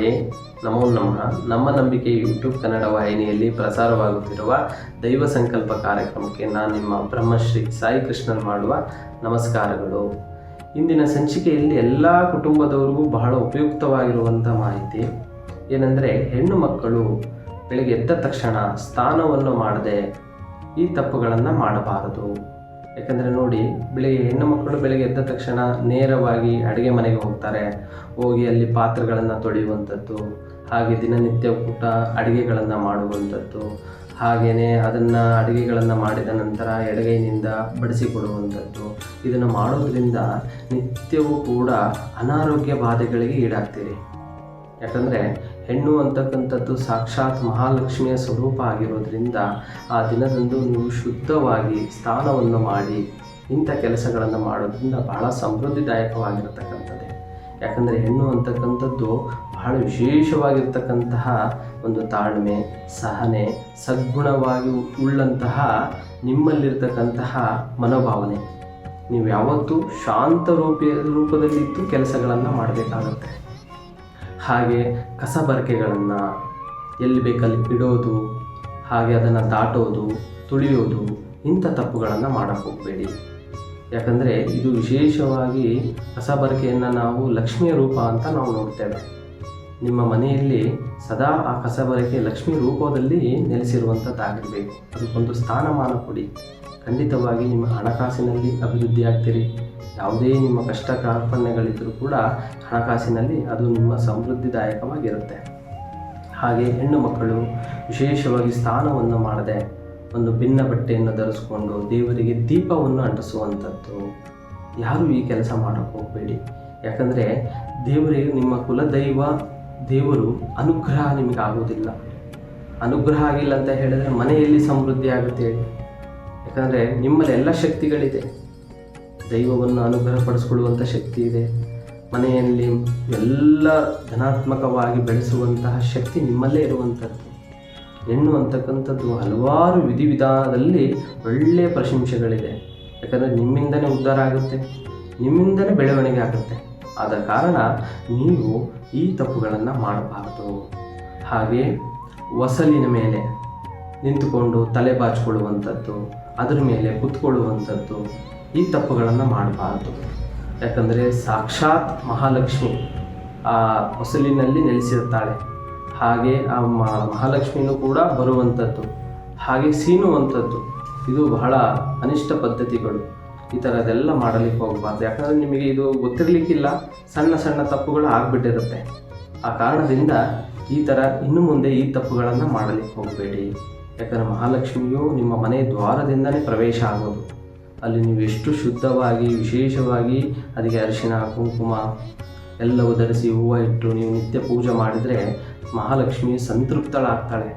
ಶಿವಾಯೇ ನಮೋ ನಮಃ. ನಮ್ಮ ನಂಬಿಕೆ ಯೂಟ್ಯೂಬ್ ಕನ್ನಡ ವಾಹಿನಿಯಲ್ಲಿ ಪ್ರಸಾರವಾಗುತ್ತಿರುವ ದೈವ ಸಂಕಲ್ಪ ಕಾರ್ಯಕ್ರಮಕ್ಕೆ ನಾನು ನಿಮ್ಮ ಬ್ರಹ್ಮಶ್ರೀ ಸಾಯಿ ಕೃಷ್ಣನ್ ಮಾಡುವ ನಮಸ್ಕಾರಗಳು. ಇಂದಿನ ಸಂಚಿಕೆಯಲ್ಲಿ ಎಲ್ಲ ಕುಟುಂಬದವರಿಗೂ ಬಹಳ ಉಪಯುಕ್ತವಾಗಿರುವಂಥ ಮಾಹಿತಿ ಏನೆಂದರೆ ಹೆಣ್ಣು ಮಕ್ಕಳು ಬೆಳಿಗ್ಗೆ ಎದ್ದ ತಕ್ಷಣ ಸ್ನಾನವನ್ನು ಮಾಡದೆ ಈ ತಪ್ಪುಗಳನ್ನು ಮಾಡಬಾರದು. ಯಾಕಂದರೆ ನೋಡಿ, ಬೆಳಿಗ್ಗೆ ಹೆಣ್ಣು ಮಕ್ಕಳು ಬೆಳಿಗ್ಗೆ ಎದ್ದ ತಕ್ಷಣ ನೇರವಾಗಿ ಅಡುಗೆ ಮನೆಗೆ ಹೋಗ್ತಾರೆ. ಹೋಗಿ ಅಲ್ಲಿ ಪಾತ್ರೆಗಳನ್ನು ತೊಳೆಯುವಂಥದ್ದು, ಹಾಗೆ ದಿನನಿತ್ಯ ಊಟ ಅಡುಗೆಗಳನ್ನು ಮಾಡುವಂಥದ್ದು ಹಾಗೆಯೇ ಅದನ್ನು ಅಡುಗೆಗಳನ್ನು ಮಾಡಿದ ನಂತರ ಎಡಗೈನಿಂದ ಬಡಿಸಿಕೊಡುವಂಥದ್ದು ಇದನ್ನು ಮಾಡೋದ್ರಿಂದ ನಿತ್ಯವೂ ಕೂಡ ಅನಾರೋಗ್ಯ ಬಾಧೆಗಳಿಗೆ ಈಡಾಗ್ತೀರಿ. ಯಾಕಂದರೆ ಹೆಣ್ಣು ಅಂತಕ್ಕಂಥದ್ದು ಸಾಕ್ಷಾತ್ ಮಹಾಲಕ್ಷ್ಮಿಯ ಸ್ವರೂಪ ಆಗಿರೋದ್ರಿಂದ ಆ ದಿನದಂದು ನೀವು ಶುದ್ಧವಾಗಿ ಸ್ನಾನವನ್ನು ಮಾಡಿ ಇಂಥ ಕೆಲಸಗಳನ್ನು ಮಾಡೋದ್ರಿಂದ ಬಹಳ ಸಮೃದ್ಧಿದಾಯಕವಾಗಿರತಕ್ಕಂಥದ್ದೇ. ಯಾಕಂದರೆ ಹೆಣ್ಣು ಅಂತಕ್ಕಂಥದ್ದು ಬಹಳ ವಿಶೇಷವಾಗಿರ್ತಕ್ಕಂತಹ ಒಂದು ತಾಳ್ಮೆ, ಸಹನೆ, ಸದ್ಗುಣವಾಗಿ ಉಳ್ಳಂತಹ ನಿಮ್ಮಲ್ಲಿರ್ತಕ್ಕಂತಹ ಮನೋಭಾವನೆ. ನೀವು ಯಾವತ್ತೂ ಶಾಂತ ರೂಪ, ರೂಪದಲ್ಲಿದ್ದು ಕೆಲಸಗಳನ್ನು ಮಾಡಬೇಕಾಗತ್ತೆ. ಹಾಗೆ ಕಸಬರಕೆಗಳನ್ನು ಎಲ್ಲಿ ಬೇಕಲ್ಲಿ ಇಡೋದು, ಹಾಗೆ ಅದನ್ನು ದಾಟೋದು, ತುಳಿಯೋದು, ಇಂಥ ತಪ್ಪುಗಳನ್ನು ಮಾಡಕ್ಕೆ ಹೋಗಬೇಡಿ. ಯಾಕಂದರೆ ಇದು ವಿಶೇಷವಾಗಿ ಕಸಬರಕೆಯನ್ನು ನಾವು ಲಕ್ಷ್ಮಿಯ ರೂಪ ಅಂತ ನಾವು ನೋಡ್ತೇವೆ. ನಿಮ್ಮ ಮನೆಯಲ್ಲಿ ಸದಾ ಆ ಕಸಬರಕೆ ಲಕ್ಷ್ಮಿ ರೂಪದಲ್ಲಿ ನೆಲೆಸಿರುವಂಥದ್ದಾಗಿರಬೇಕು. ಅದಕ್ಕೊಂದು ಸ್ಥಾನಮಾನ ಕೊಡಿ. ಖಂಡಿತವಾಗಿ ನಿಮ್ಮ ಹಣಕಾಸಿನಲ್ಲಿ ಅಭಿವೃದ್ಧಿ ಆಗ್ತೀರಿ ಯಾವುದೇ ನಿಮ್ಮ ಕಷ್ಟ ಕಾರ್ಪಣ್ಯಗಳಿದ್ದರೂ ಕೂಡ ಹಣಕಾಸಿನಲ್ಲಿ ಅದು ನಿಮ್ಮ ಸಮೃದ್ಧಿದಾಯಕವಾಗಿರುತ್ತೆ. ಹಾಗೆ ಹೆಣ್ಣು ಮಕ್ಕಳು ವಿಶೇಷವಾಗಿ ಸ್ನಾನವನ್ನು ಮಾಡದೆ ಒಂದು ಭಿನ್ನ ಬಟ್ಟೆಯನ್ನು ಧರಿಸ್ಕೊಂಡು ದೇವರಿಗೆ ದೀಪವನ್ನು ಅಂಟಿಸುವಂಥದ್ದು. ಯಾರು ಈ ಕೆಲಸ ಮಾಡೋಕ್ಕೆ ಹೋಗಬೇಡಿ. ಯಾಕಂದರೆ ದೇವರಿಗೆ ನಿಮ್ಮ ಕುಲದೈವ ದೇವರು ಅನುಗ್ರಹ ನಿಮಗೆ ಆಗೋದಿಲ್ಲ. ಅನುಗ್ರಹ ಆಗಿಲ್ಲ ಅಂತ ಹೇಳಿದ್ರೆ ಮನೆಯಲ್ಲಿ ಸಮೃದ್ಧಿ ಆಗುತ್ತೆ. ಯಾಕಂದರೆ ನಿಮ್ಮಲ್ಲಿ ಎಲ್ಲ ಶಕ್ತಿಗಳಿದೆ. ದೈವವನ್ನು ಅನುಗ್ರಹಪಡಿಸ್ಕೊಳ್ಳುವಂಥ ಶಕ್ತಿ ಇದೆ. ಮನೆಯಲ್ಲಿ ಎಲ್ಲ ಧನಾತ್ಮಕವಾಗಿ ಬೆಳೆಸುವಂತಹ ಶಕ್ತಿ ನಿಮ್ಮಲ್ಲೇ ಇರುವಂಥದ್ದು. ಹೆಣ್ಣು ಅಂತಕ್ಕಂಥದ್ದು ಹಲವಾರು ವಿಧಿವಿಧಾನದಲ್ಲಿ ಒಳ್ಳೆಯ ಪ್ರಶಂಸೆಗಳಿದೆ. ಯಾಕಂದರೆ ನಿಮ್ಮಿಂದನೇ ಉದ್ಧಾರ ಆಗುತ್ತೆ, ನಿಮ್ಮಿಂದನೇ ಬೆಳವಣಿಗೆ ಆಗುತ್ತೆ. ಆದ ಕಾರಣ ನೀವು ಈ ತಪ್ಪುಗಳನ್ನು ಮಾಡಬಾರದು. ಹಾಗೆ ವಸಲಿನ ಮೇಲೆ ನಿಂತುಕೊಂಡು ತಲೆ ಬಾಚಿಕೊಳ್ಳುವಂಥದ್ದು, ಅದರ ಮೇಲೆ ಕುತ್ಕೊಳ್ಳುವಂಥದ್ದು ಈ ತಪ್ಪುಗಳನ್ನು ಮಾಡಬಾರ್ದು. ಯಾಕಂದರೆ ಸಾಕ್ಷಾತ್ ಮಹಾಲಕ್ಷ್ಮಿ ಆ ಹೊಸಲಿನಲ್ಲಿ ನೆಲೆಸಿರುತ್ತಾಳೆ. ಹಾಗೆ ಆ ಮಹಾಲಕ್ಷ್ಮಿನೂ ಕೂಡ ಬರುವಂಥದ್ದು ಹಾಗೆ ಸೀನುವಂಥದ್ದು ಇದು ಬಹಳ ಅನಿಷ್ಟ ಪದ್ಧತಿಗಳು. ಈ ಥರದ್ದೆಲ್ಲ ಮಾಡಲಿಕ್ಕೆ ಹೋಗಬಾರ್ದು. ಯಾಕಂದರೆ ನಿಮಗೆ ಇದು ಗೊತ್ತಿರಲಿಕ್ಕಿಲ್ಲ, ಸಣ್ಣ ಸಣ್ಣ ತಪ್ಪುಗಳು ಆಗಿಬಿಟ್ಟಿರುತ್ತೆ. ಆ ಕಾರಣದಿಂದ ಈ ಥರ ಇನ್ನು ಮುಂದೆ ಈ ತಪ್ಪುಗಳನ್ನು ಮಾಡಲಿಕ್ಕೆ ಹೋಗಬೇಡಿ. ಯಾಕಂದರೆ ಮಹಾಲಕ್ಷ್ಮಿಯು ನಿಮ್ಮ ಮನೆ ದ್ವಾರದಿಂದಲೇ ಪ್ರವೇಶ ಆಗೋದು. ಅಲ್ಲಿ ನೀವು ಎಷ್ಟು ಶುದ್ಧವಾಗಿ, ವಿಶೇಷವಾಗಿ ಅದಕ್ಕೆ ಅರಿಶಿನ, ಕುಂಕುಮ ಎಲ್ಲವೂ ಧರಿಸಿ ಹೂವು ಇಟ್ಟು ನೀವು ನಿತ್ಯ ಪೂಜೆ ಮಾಡಿದರೆ ಮಹಾಲಕ್ಷ್ಮಿ ಸಂತೃಪ್ತಳಾಗ್ತಾಳೆ.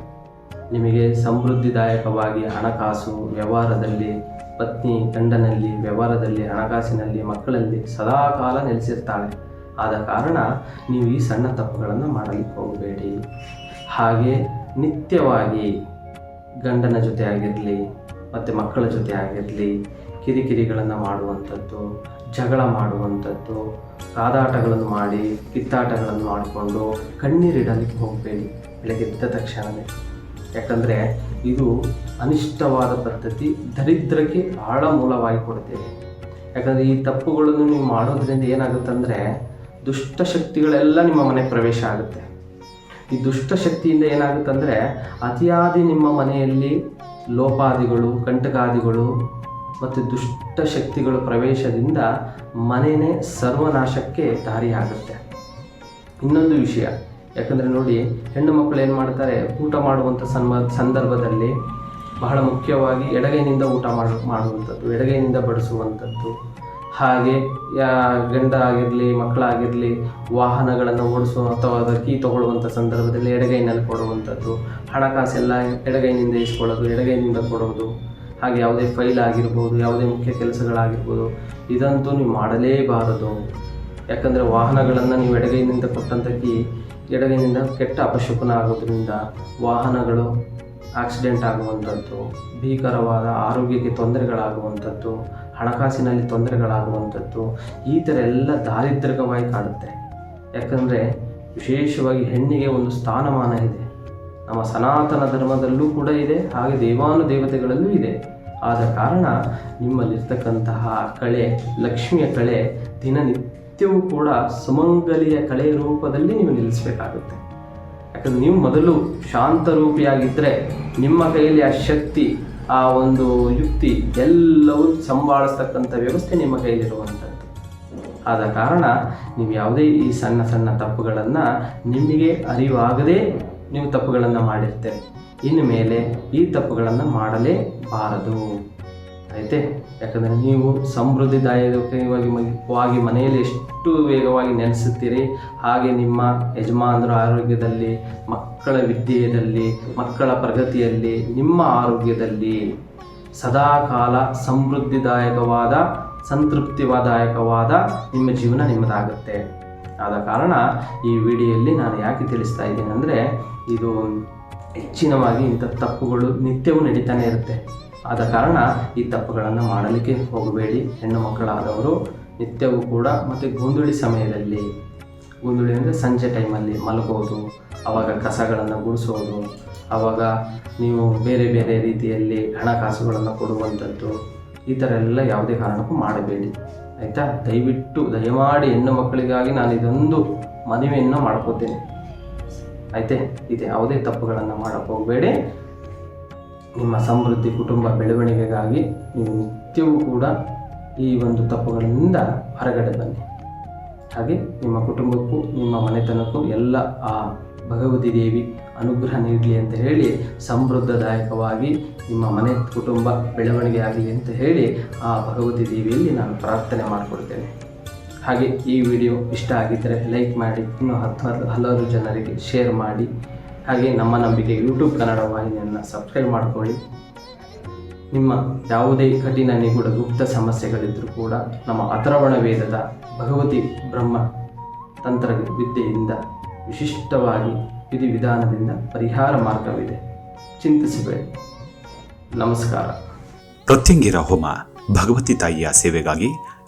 ನಿಮಗೆ ಸಮೃದ್ಧಿದಾಯಕವಾಗಿ ಹಣಕಾಸು, ವ್ಯವಹಾರದಲ್ಲಿ, ಪತ್ನಿ ಗಂಡನಲ್ಲಿ, ವ್ಯವಹಾರದಲ್ಲಿ, ಹಣಕಾಸಿನಲ್ಲಿ, ಮಕ್ಕಳಲ್ಲಿ ಸದಾಕಾಲ ನೆಲೆಸಿರ್ತಾಳೆ. ಆದ ಕಾರಣ ನೀವು ಈ ಸಣ್ಣ ತಪ್ಪುಗಳನ್ನು ಮಾಡಲಿಕ್ಕೆ ಹೋಗಬೇಡಿ. ಹಾಗೆ ನಿತ್ಯವಾಗಿ ಗಂಡನ ಜೊತೆ ಆಗಿರಲಿ, ಮತ್ತು ಮಕ್ಕಳ ಜೊತೆ ಆಗಿರಲಿ ಕಿರಿಕಿರಿಗಳನ್ನು ಮಾಡುವಂಥದ್ದು, ಜಗಳ ಮಾಡುವಂಥದ್ದು, ಕಾದಾಟಗಳನ್ನು ಮಾಡಿ, ಕಿತ್ತಾಟಗಳನ್ನು ಮಾಡಿಕೊಂಡು ಕಣ್ಣೀರಿಡಲಿಕ್ಕೆ ಹೋಗಬೇಡಿ ಬೆಳಗ್ಗೆ ಎದ್ದ ತಕ್ಷಣವೇ ಯಾಕಂದರೆ ಇದು ಅನಿಷ್ಟವಾದ ಪದ್ಧತಿ, ದರಿದ್ರಕ್ಕೆ ಬಹಳ ಮೂಲವಾಗಿ ಕೊಡ್ತೇವೆ ಯಾಕಂದರೆ ಈ ತಪ್ಪುಗಳನ್ನು ನೀವು ಮಾಡೋದ್ರಿಂದ ಏನಾಗುತ್ತಂದರೆ ದುಷ್ಟಶಕ್ತಿಗಳೆಲ್ಲ ನಿಮ್ಮ ಮನೆ ಪ್ರವೇಶ ಆಗುತ್ತೆ. ಈ ದುಷ್ಟಶಕ್ತಿಯಿಂದ ಏನಾಗುತ್ತಂದರೆ ಅತಿಯಾದಿ ನಿಮ್ಮ ಮನೆಯಲ್ಲಿ ಲೋಪಾದಿಗಳು ಕಂಟಕಾದಿಗಳು ಮತ್ತು ದುಷ್ಟ ಶಕ್ತಿಗಳ ಪ್ರವೇಶದಿಂದ ಮನೆಯೇ ಸರ್ವನಾಶಕ್ಕೆ ದಾರಿಯಾಗುತ್ತೆ. ಇನ್ನೊಂದು ವಿಷಯ, ಯಾಕಂದರೆ ನೋಡಿ, ಹೆಣ್ಣು ಮಕ್ಕಳು ಏನು ಮಾಡ್ತಾರೆ, ಊಟ ಮಾಡುವಂಥ ಸನ್ಮ ಸಂದರ್ಭದಲ್ಲಿ ಬಹಳ ಮುಖ್ಯವಾಗಿ ಎಡಗೈನಿಂದ ಊಟ ಮಾಡ, ಮಾಡುವಂಥದ್ದು, ಎಡಗೈನಿಂದ ಬಡಿಸುವಂಥದ್ದು. ಹಾಗೆ, ಯಾ, ಗಂಡ ಆಗಿರಲಿ, ಮಕ್ಕಳಾಗಿರಲಿ, ವಾಹನಗಳನ್ನು ಓಡಿಸುವ ಅಥವಾ ಅದರ ಕೀ ತಗೊಳ್ಳುವಂಥ ಸಂದರ್ಭದಲ್ಲಿ ಎಡಗೈನಲ್ಲಿ ಕೊಡುವಂಥದ್ದು. ಹಣಕಾಸೆಲ್ಲ ಎಡಗೈನಿಂದ ಇಸ್ಕೊಳ್ಳೋದು, ಎಡಗೈನಿಂದ ಕೊಡೋದು. ಹಾಗೆ ಯಾವುದೇ ಫೈಲ್ ಆಗಿರ್ಬೋದು, ಯಾವುದೇ ಮುಖ್ಯ ಕೆಲಸಗಳಾಗಿರ್ಬೋದು, ಇದಂತೂ ನೀವು ಮಾಡಲೇಬಾರದು. ಯಾಕಂದರೆ ವಾಹನಗಳನ್ನು ನೀವು ಎಡಗೈನಿಂದ ಕೊಟ್ಟಂಥ ಕೀ ಎಡಗೈನಿಂದ ಕೆಟ್ಟ ಅಪಶಕುನ ಆಗೋದ್ರಿಂದ ವಾಹನಗಳು ಆಕ್ಸಿಡೆಂಟ್ ಆಗುವಂಥದ್ದು, ಭೀಕರವಾದ ಆರೋಗ್ಯಕ್ಕೆ ತೊಂದರೆಗಳಾಗುವಂಥದ್ದು, ಹಣಕಾಸಿನಲ್ಲಿ ತೊಂದರೆಗಳಾಗುವಂಥದ್ದು, ಈ ಥರ ಎಲ್ಲ ದಾರಿದ್ರ್ಯಕವಾಗಿ ಕಾಡುತ್ತೆ. ಯಾಕಂದರೆ ವಿಶೇಷವಾಗಿ ಹೆಣ್ಣಿಗೆ ಒಂದು ಸ್ಥಾನಮಾನ ಇದೆ. ನಮ್ಮ ಸನಾತನ ಧರ್ಮದಲ್ಲೂ ಕೂಡ ಇದೆ, ಹಾಗೆ ದೇವಾನು ದೇವತೆಗಳಲ್ಲೂ ಇದೆ. ಆದ ಕಾರಣ ನಿಮ್ಮಲ್ಲಿರ್ತಕ್ಕಂತಹ ಕಳೆ, ಲಕ್ಷ್ಮಿಯ ಕಳೆ, ದಿನನಿತ್ಯವೂ ಕೂಡ ಸುಮಂಗಲಿಯ ಕಳೆ ರೂಪದಲ್ಲಿ ನೀವು ನಿಲ್ಲಿಸಬೇಕಾಗುತ್ತೆ. ಯಾಕಂದ್ರೆ ನೀವು ಮೊದಲು ಶಾಂತ ರೂಪಿಯಾಗಿದ್ದರೆ ನಿಮ್ಮ ಕೈಯಲ್ಲಿ ಆ ಶಕ್ತಿ, ಆ ಒಂದು ಯುಕ್ತಿ ಎಲ್ಲವೂ ಸಂಭಾಳಿಸ್ತಕ್ಕಂಥ ವ್ಯವಸ್ಥೆ ನಿಮ್ಮ ಕೈಯಲ್ಲಿರುವಂಥದ್ದು. ಆದ ಕಾರಣ ನೀವು ಯಾವುದೇ ಈ ಸಣ್ಣ ಸಣ್ಣ ತಪ್ಪುಗಳನ್ನು ನಿಮಗೆ ಅರಿವಾಗದೇ ನೀವು ತಪ್ಪುಗಳನ್ನು ಮಾಡಿರ್ತೇವೆ. ಇನ್ನು ಮೇಲೆ ಈ ತಪ್ಪುಗಳನ್ನು ಮಾಡಲೇಬಾರದು. ಐತೆ ಯಾಕಂದರೆ ನೀವು ಸಮೃದ್ಧಿದಾಯಕವಾಗಿ ವಾಗಿ ಮನೆಯಲ್ಲಿ ಎಷ್ಟು ವೇಗವಾಗಿ ನೆನೆಸುತ್ತೀರಿ ಹಾಗೆ ನಿಮ್ಮ ಯಜಮಾನರ ಆರೋಗ್ಯದಲ್ಲಿ, ಮಕ್ಕಳ ವಿದ್ಯೆಯಲ್ಲಿ, ಮಕ್ಕಳ ಪ್ರಗತಿಯಲ್ಲಿ, ನಿಮ್ಮ ಆರೋಗ್ಯದಲ್ಲಿ ಸದಾಕಾಲ ಸಮೃದ್ಧಿದಾಯಕವಾದ, ಸಂತೃಪ್ತಿವಾದಾಯಕವಾದ ನಿಮ್ಮ ಜೀವನ ನಿಮ್ಮದಾಗುತ್ತೆ. ಆದ ಕಾರಣ ಈ ವಿಡಿಯೋಲ್ಲಿ ನಾನು ಯಾಕೆ ತಿಳಿಸ್ತಾ ಇದ್ದೀನಿ ಅಂದರೆ ಇದು ಹೆಚ್ಚಿನವಾಗಿ ಇಂಥ ತಪ್ಪುಗಳು ನಿತ್ಯವೂ ನಡೀತಾನೆ ಇರುತ್ತೆ. ಆದ ಕಾರಣ ಈ ತಪ್ಪುಗಳನ್ನು ಮಾಡಲಿಕ್ಕೆ ಹೋಗಬೇಡಿ. ಹೆಣ್ಣು ಮಕ್ಕಳಾದವರು ನಿತ್ಯವೂ ಕೂಡ ಮತ್ತು ಗೊಂದುಳಿ ಸಮಯದಲ್ಲಿ ಗೊಂದುಳಿ ಅಂದರೆ ಸಂಜೆ ಟೈಮಲ್ಲಿ ಮಲಗೋದು ಆವಾಗ ಕಸಗಳನ್ನು ಗುಡಿಸೋದು ಆವಾಗ ನೀವು ಬೇರೆ ಬೇರೆ ರೀತಿಯಲ್ಲಿ ಹಣಕಾಸುಗಳನ್ನು ಕೊಡುವಂಥದ್ದು, ಈ ಥರ ಎಲ್ಲ ಯಾವುದೇ ಕಾರಣಕ್ಕೂ ಮಾಡಬೇಡಿ. ಆಯಿತಾ? ದಯವಿಟ್ಟು, ದಯಮಾಡಿ ಹೆಣ್ಣು ಮಕ್ಕಳಿಗಾಗಿ ನಾನು ಇದೊಂದು ಮನವಿಯನ್ನು ಮಾಡ್ಕೋತೀನಿ. ಆಯ್ತೆ ಇದು ಯಾವುದೇ ತಪ್ಪುಗಳನ್ನು ಮಾಡಕ್ಕೆ ಹೋಗಬೇಡಿ. ನಿಮ್ಮ ಸಮೃದ್ಧಿ ಕುಟುಂಬ ಬೆಳವಣಿಗೆಗಾಗಿ ನೀವು ನಿತ್ಯವೂ ಕೂಡ ಈ ಒಂದು ತಪ್ಪುಗಳಿಂದ ಹೊರಗಡೆ ಬನ್ನಿ. ಹಾಗೆ ನಿಮ್ಮ ಕುಟುಂಬಕ್ಕೂ, ನಿಮ್ಮ ಮನೆತನಕ್ಕೂ ಎಲ್ಲ ಆ ಭಗವತಿ ದೇವಿ ಅನುಗ್ರಹ ನೀಡಲಿ ಅಂತ ಹೇಳಿ, ಸಮೃದ್ಧದಾಯಕವಾಗಿ ನಿಮ್ಮ ಮನೆ ಕುಟುಂಬ ಬೆಳವಣಿಗೆ ಆಗಲಿ ಅಂತ ಹೇಳಿ ಆ ಭಗವತಿ ದೇವಿಯಲ್ಲಿ ನಾನು ಪ್ರಾರ್ಥನೆ ಮಾಡಿಕೊಡ್ತೇನೆ. ಹಾಗೆ ಈ ವಿಡಿಯೋ ಇಷ್ಟ ಆಗಿದ್ದರೆ ಲೈಕ್ ಮಾಡಿ, ಇನ್ನೂ ಹತ್ತು ಹಲವಾರು ಜನರಿಗೆ ಶೇರ್ ಮಾಡಿ. ಹಾಗೆ ನಮ್ಮ ನಂಬಿಕೆ ಯೂಟ್ಯೂಬ್ ಕನ್ನಡ ವಾಹಿನಿಯನ್ನು ಸಬ್ಸ್ಕ್ರೈಬ್ ಮಾಡಿಕೊಳ್ಳಿ. ನಿಮ್ಮ ಯಾವುದೇ ಕಠಿಣ ನಿಗೂಢ ಗುಪ್ತ ಸಮಸ್ಯೆಗಳಿದ್ದರೂ ಕೂಡ ನಮ್ಮ ಅಥರ್ವಣ ವೇದದ ಭಗವತಿ ಬ್ರಹ್ಮ ತಂತ್ರ ವಿದ್ಯೆಯಿಂದ ವಿಶಿಷ್ಟವಾಗಿ ವಿಧಿವಿಧಾನದಿಂದ ಪರಿಹಾರ ಮಾರ್ಗವಿದೆ. ಚಿಂತಿಸಬೇಡಿ. ನಮಸ್ಕಾರ. ಪ್ರತ್ಯಂಗಿರ ಹೋಮ ಭಗವತಿ ತಾಯಿಯ ಸೇವೆಗಾಗಿ